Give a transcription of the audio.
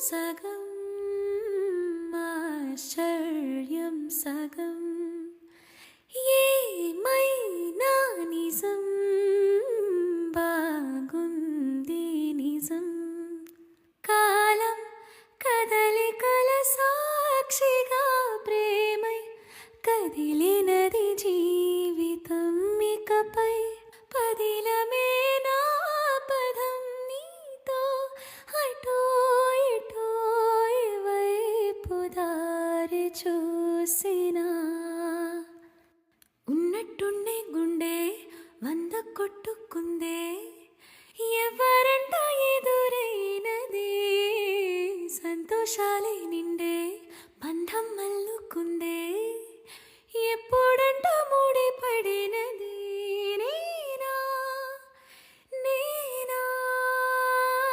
సగం ఆశ్చర్యం సగం ఏమైనా నిజం బాగుంది నిజం కాలం కదలికల సాక్షిగా ప్రేమై కదిలినది జీవితం దారి చూసినా. ఉన్నట్టుండే గుండె వంద కొట్టుకుందే. ఎవరంట ఎదురైనది? సంతోషాలే